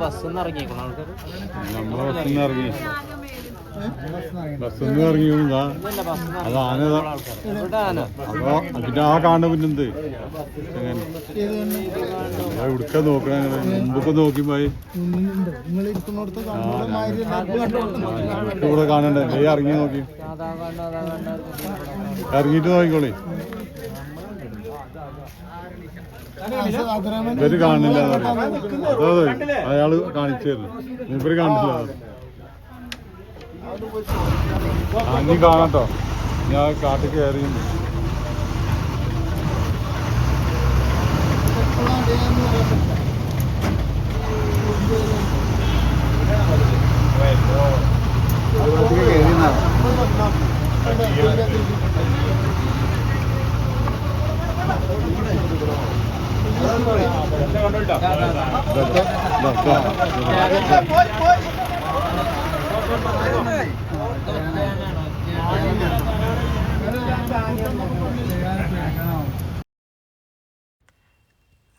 Bus ഇറങ്ങിയേക്കണം ആൾക്കാർ നമ്മളെ ബസ്സിൽ നിന്ന് ഇറങ്ങി അത് ആന അപ്പൊ പിന്നെ ആ കാണുന്ന പിന്നെന്ത് എവിടുക്ക നോക്കണ? മുമ്പൊക്കെ നോക്കി പോയി ഇവിടെ കാണണ്ടേ? ഇറങ്ങി നോക്കി. ഇറങ്ങിയിട്ട് നോക്കിക്കോളി. ഇവർ കാണില്ല അതെ അയാൾ കാണിച്ചു തരുന്നു. ഇവർ കാണില്ല. കാണാട്ടോ കാണട്ടോ. ഞാൻ കാട്ടിൽ കയറിയുണ്ട്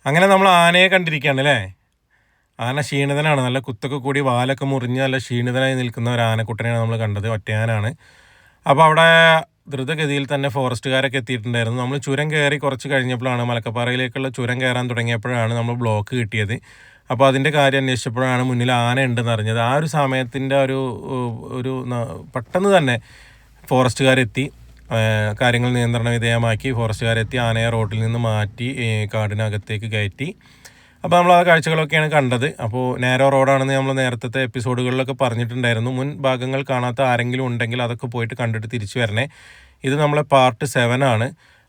അങ്ങനെ നമ്മൾ ആനയെ കണ്ടിരിക്കുകയാണ് അല്ലേ? ആന ക്ഷീണിതനാണ്. നല്ല കുത്തൊക്കെ കൂടി വാലൊക്കെ മുറിഞ്ഞ് നല്ല ക്ഷീണിതനായി നിൽക്കുന്ന ഒരു ആനക്കുട്ടനെയാണ് നമ്മൾ കണ്ടത്. ഒറ്റയാനാണ്. അപ്പോൾ അവിടെ ദ്രുതഗതിയിൽ തന്നെ ഫോറസ്റ്റുകാരൊക്കെ എത്തിയിട്ടുണ്ടായിരുന്നു. നമ്മൾ ചുരം കയറി കുറച്ച് കഴിഞ്ഞപ്പോഴാണ് മലക്കപ്പാറയിലേക്കുള്ള ചുരം കയറാൻ തുടങ്ങിയപ്പോഴാണ് നമ്മൾ ബ്ലോക്ക് കിട്ടിയത്. അപ്പോൾ അതിന്റെ കാര്യം അന്വേഷിച്ചപ്പോഴാണ് മുന്നിൽ ആന ഉണ്ടെന്ന് അറിഞ്ഞത്. ആ ഒരു സമയത്തിന്റെ ഒരു ഒരു പെട്ടെന്ന് തന്നെ ഫോറസ്റ്റുകാരെത്തി. കാര്യങ്ങൾ നിയന്ത്രണ വിധേയമാക്കി ഫോറസ്റ്റുകാരെത്തി ആനയെ റോഡിൽ നിന്ന് മാറ്റി കാടിനകത്തേക്ക് കയറ്റി. അപ്പോൾ നമ്മൾ ആ കാഴ്ചകളൊക്കെയാണ് കണ്ടത്. അപ്പോൾ നേരോ റോഡാണെന്ന് നമ്മൾ നേരത്തെ എപ്പിസോഡുകളിലൊക്കെ പറഞ്ഞിട്ടുണ്ടായിരുന്നു. മുൻ ഭാഗങ്ങൾ കാണാത്ത ആരെങ്കിലും ഉണ്ടെങ്കിൽ അതൊക്കെ പോയിട്ട് കണ്ടിട്ട് തിരിച്ചു വരണേ. ഇത് നമ്മളെ പാർട്ട് സെവൻ ആണ്.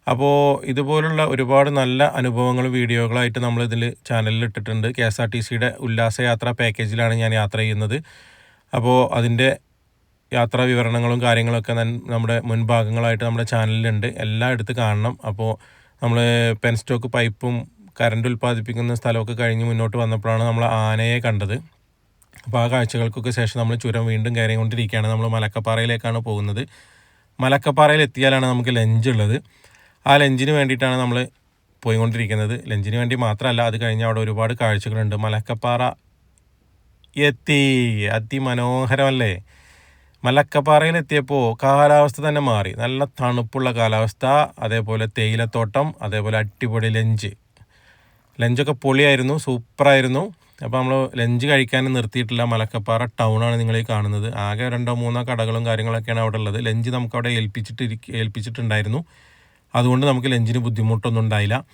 അപ്പോൾ ഇതുപോലുള്ള ഒരുപാട് നല്ല അനുഭവങ്ങളും വീഡിയോകളായിട്ട് നമ്മൾ ഇതിൽ ചാനലിൽ ഇട്ടിട്ടുണ്ട്. കെ എസ് ആർ ടി സിയുടെ ഉല്ലാസയാത്ര പാക്കേജിലാണ് ഞാൻ യാത്ര ചെയ്യുന്നത്. അപ്പോൾ അതിന്റെ യാത്രാ വിവരണങ്ങളും കാര്യങ്ങളൊക്കെ നമ്മുടെ മുൻഭാഗങ്ങളായിട്ട് നമ്മുടെ ചാനലിലുണ്ട്. എല്ലാം കാണണം. അപ്പോൾ നമ്മൾ പെൻസ്റ്റോക്ക് പൈപ്പും കറണ്ട് ഉൽപ്പാദിപ്പിക്കുന്ന സ്ഥലമൊക്കെ കഴിഞ്ഞ് മുന്നോട്ട് വന്നപ്പോഴാണ് നമ്മൾ ആനയെ കണ്ടത്. അപ്പോൾ ആ കാഴ്ചകൾക്കൊക്കെ ശേഷം നമ്മൾ ചുരം വീണ്ടും കയറിക്കൊണ്ടിരിക്കുകയാണ്. നമ്മൾ മലക്കപ്പാറയിലേക്കാണ് പോകുന്നത്. മലക്കപ്പാറയിൽ എത്തിയാലാണ് നമുക്ക് ലഞ്ച് ഉള്ളത്. ആ ലഞ്ചിന് വേണ്ടിയിട്ടാണ് നമ്മൾ പോയിക്കൊണ്ടിരിക്കുന്നത്. ലഞ്ചിന് വേണ്ടി മാത്രമല്ല അത് കഴിഞ്ഞ് അവിടെ ഒരുപാട് കാഴ്ചകളുണ്ട്. മലക്കപ്പാറ എത്തി. അതിമനോഹരമല്ലേ? മലക്കപ്പാറയിൽ എത്തിയപ്പോൾ കാലാവസ്ഥ തന്നെ മാറി. നല്ല തണുപ്പുള്ള കാലാവസ്ഥ അതേപോലെ തേയിലത്തോട്ടം അതേപോലെ അടിപൊളി ലഞ്ച്. ലഞ്ചൊക്കെ പൊളിയായിരുന്നു സൂപ്പറായിരുന്നു. അപ്പോൾ നമ്മൾ ലഞ്ച് കഴിക്കാൻ നിർത്തിയിട്ടില്ല. മലക്കപ്പാറ ടൗണാണ് നിങ്ങൾ ഈ കാണുന്നത്. ആകെ രണ്ടോ മൂന്നോ കടകളും കാര്യങ്ങളൊക്കെയാണ് അവിടെ ഉള്ളത്. ലഞ്ച് നമുക്ക് അവിടെ ഏൽപ്പിച്ചിട്ട് ഏൽപ്പിച്ചിട്ടുണ്ടായിരുന്നു. അതുകൊണ്ട് നമുക്ക് ലഞ്ചിന് ബുദ്ധിമുട്ടൊന്നും ഉണ്ടായില്ല.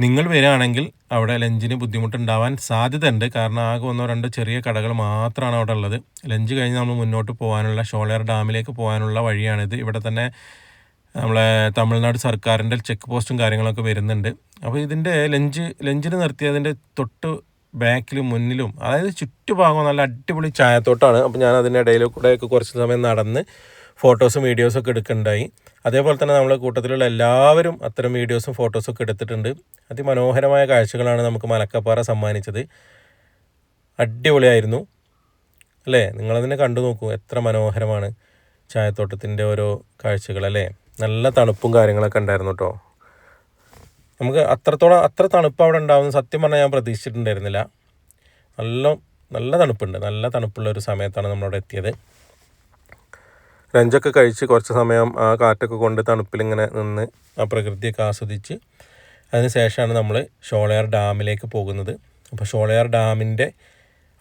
നിങ്ങൾ വരികയാണെങ്കിൽ അവിടെ ലഞ്ചിന് ബുദ്ധിമുട്ടുണ്ടാവാൻ സാധ്യതയുണ്ട്. കാരണം ആകെ ഒന്നോ രണ്ടോ ചെറിയ കടകൾ മാത്രമാണ് അവിടെ ഉള്ളത്. ലഞ്ച് കഴിഞ്ഞ് നമ്മൾ മുന്നോട്ട് പോകാനുള്ള ഷോളയർ ഡാമിലേക്ക് പോകാനുള്ള വഴിയാണിത്. ഇവിടെ തന്നെ നമ്മളെ തമിഴ്നാട് സർക്കാരിന്റെ ചെക്ക് പോസ്റ്റും കാര്യങ്ങളൊക്കെ വരുന്നുണ്ട്. അപ്പോൾ ഇതിന്റെ ലഞ്ച് ലഞ്ചിന് നിർത്തിയതിന്റെ തൊട്ട് ബാക്കിലും മുന്നിലും അതായത് ചുറ്റുഭാഗം നല്ല അടിപൊളി ചായത്തോട്ടാണ്. അപ്പോൾ ഞാൻ അതിന്റെ ഇടയിൽ കൂടെയൊക്കെ കുറച്ച് സമയം നടന്ന് ഫോട്ടോസും വീഡിയോസും ഒക്കെ എടുക്കുന്നുണ്ടായി. അതേപോലെ തന്നെ നമ്മളെ കൂട്ടത്തിലുള്ള എല്ലാവരും അത്തരം വീഡിയോസും ഫോട്ടോസും ഒക്കെ എടുത്തിട്ടുണ്ട്. അതിമനോഹരമായ കാഴ്ചകളാണ് നമുക്ക് മലക്കപ്പാറ സമ്മാനിച്ചത്. അടിപൊളിയായിരുന്നു. അല്ലേ? നിങ്ങളതിനെ കണ്ടു നോക്കൂ. എത്ര മനോഹരമാണ് ചായത്തോട്ടത്തിന്റെ ഓരോ കാഴ്ചകൾ അല്ലേ? നല്ല തണുപ്പും കാര്യങ്ങളൊക്കെ ഉണ്ടായിരുന്നു കേട്ടോ നമുക്ക് അത്രത്തോളം അത്ര തണുപ്പ് അവിടെ ഉണ്ടാവുന്ന സത്യം പറഞ്ഞാൽ ഞാൻ പ്രതീക്ഷിച്ചിട്ടുണ്ടായിരുന്നില്ല. നല്ല നല്ല തണുപ്പുണ്ട്. നല്ല തണുപ്പുള്ള ഒരു സമയത്താണ് നമ്മളവിടെ എത്തിയത്. ലഞ്ചൊക്കെ കഴിച്ച് കുറച്ച് സമയം ആ കാറ്റൊക്കെ കൊണ്ട് തണുപ്പിലിങ്ങനെ നിന്ന് ആ പ്രകൃതിയൊക്കെ ആസ്വദിച്ച് അതിന് ശേഷമാണ് നമ്മൾ ഷോളയാർ ഡാമിലേക്ക് പോകുന്നത്. അപ്പോൾ ഷോളയാർ ഡാമിന്റെ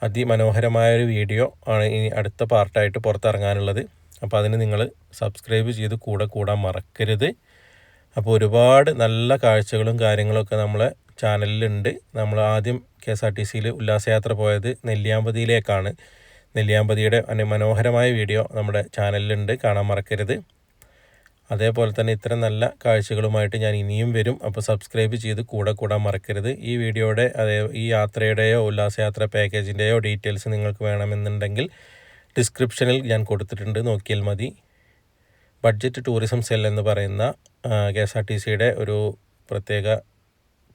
അതിമനോഹരമായ ഒരു വീഡിയോ ആണ് ഇനി അടുത്ത പാർട്ടായിട്ട് പുറത്തിറങ്ങാനുള്ളത്. അപ്പോൾ അതിന് നിങ്ങൾ സബ്സ്ക്രൈബ് ചെയ്ത് കൂടെ കൂടാൻ മറക്കരുത്. അപ്പോൾ ഒരുപാട് നല്ല കാഴ്ചകളും കാര്യങ്ങളൊക്കെ നമ്മളെ ചാനലിലുണ്ട്. നമ്മൾ ആദ്യം കെ എസ് ആർ ടി സിയിൽ ഉല്ലാസയാത്ര പോയത് നെല്ലിയാമ്പതിയിലേക്കാണ്. നെല്ലിയാമ്പതിയുടെ മനോഹരമായ വീഡിയോ നമ്മുടെ ചാനലിലുണ്ട്. കാണാൻ മറക്കരുത്. അതേപോലെ തന്നെ ഇത്തരം നല്ല കാഴ്ചകളുമായിട്ട് ഞാൻ ഇനിയും വരും. അപ്പോൾ സബ്സ്ക്രൈബ് ചെയ്ത് കൂടെ കൂടാൻ മറക്കരുത്. ഈ വീഡിയോയുടെ അതേ ഈ യാത്രയുടെയോ ഉല്ലാസയാത്ര പാക്കേജിന്റെയോ ഡീറ്റെയിൽസ് നിങ്ങൾക്ക് വേണമെന്നുണ്ടെങ്കിൽ ഡിസ്ക്രിപ്ഷനിൽ ഞാൻ കൊടുത്തിട്ടുണ്ട്. നോക്കിയാൽ മതി. ബഡ്ജറ്റ് ടൂറിസം സെൽ എന്ന് പറയുന്ന കെ എസ് ആർ ടി സിയുടെ ഒരു പ്രത്യേക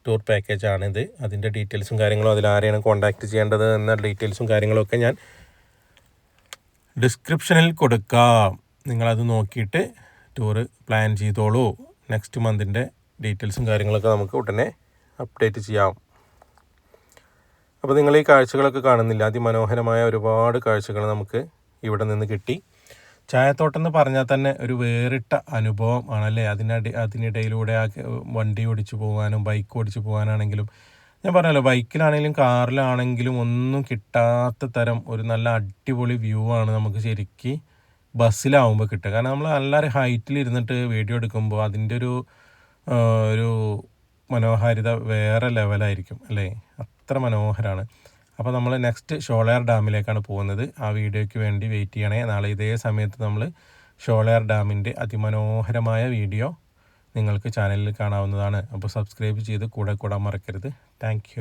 ടൂർ പാക്കേജാണിത്. അതിന്റെ ഡീറ്റെയിൽസും കാര്യങ്ങളും അതിൽ ആരെയാണ് കോൺടാക്റ്റ് ചെയ്യേണ്ടത് എന്ന ഡീറ്റെയിൽസും കാര്യങ്ങളൊക്കെ ഞാൻ ഡിസ്ക്രിപ്ഷനിൽ കൊടുക്കാം. നിങ്ങളത് നോക്കിയിട്ട് ടൂർ പ്ലാൻ ചെയ്തോളൂ. നെക്സ്റ്റ് മന്തിന്റെ ഡീറ്റെയിൽസും കാര്യങ്ങളൊക്കെ നമുക്ക് ഉടനെ അപ്ഡേറ്റ് ചെയ്യാം. അപ്പോൾ നിങ്ങൾ ഈ കാഴ്ചകളൊക്കെ കാണുന്നില്ല. അതിമനോഹരമായ ഒരുപാട് കാഴ്ചകൾ നമുക്ക് ഇവിടെ നിന്ന് കിട്ടി. ചായത്തോട്ടം എന്ന് പറഞ്ഞാൽ തന്നെ ഒരു വേറിട്ട അനുഭവം ആണല്ലേ അതിനടി അതിനിടയിലൂടെ ആ വണ്ടി ഓടിച്ചു പോകാനും ബൈക്ക് ഓടിച്ചു പോകാനാണെങ്കിലും ഞാൻ പറഞ്ഞല്ലോ ബൈക്കിലാണെങ്കിലും കാറിലാണെങ്കിലും ഒന്നും കിട്ടാത്ത തരം ഒരു നല്ല അടിപൊളി വ്യൂ ആണ് നമുക്ക് ശരിക്കും ബസ്സിലാവുമ്പോൾ കിട്ടുക. കാരണം നമ്മൾ നല്ലൊരു ഹൈറ്റിൽ ഇരുന്നിട്ട് വീഡിയോ എടുക്കുമ്പോൾ അതിന്റെ ഒരു ഒരു മനോഹാരിത വേറെ ലെവലായിരിക്കും അല്ലേ? അത്ര മനോഹരമാണ് അപ്പോൾ നമ്മൾ നെക്സ്റ്റ് ഷോളയാർ ഡാമിലേക്കാണ് പോകുന്നത്. ആ വീഡിയോയ്ക്ക് വേണ്ടി വെയിറ്റ് ചെയ്യണേ. നാളെ ഇതേ സമയത്ത് നമ്മൾ ഷോളയാർ ഡാമിന്റെ അതിമനോഹരമായ വീഡിയോ നിങ്ങൾക്ക് ചാനലിൽ കാണാവുന്നതാണ്. അപ്പോൾ സബ്സ്ക്രൈബ് ചെയ്ത് കൂടെ കൂടാൻ മറക്കരുത്. താങ്ക്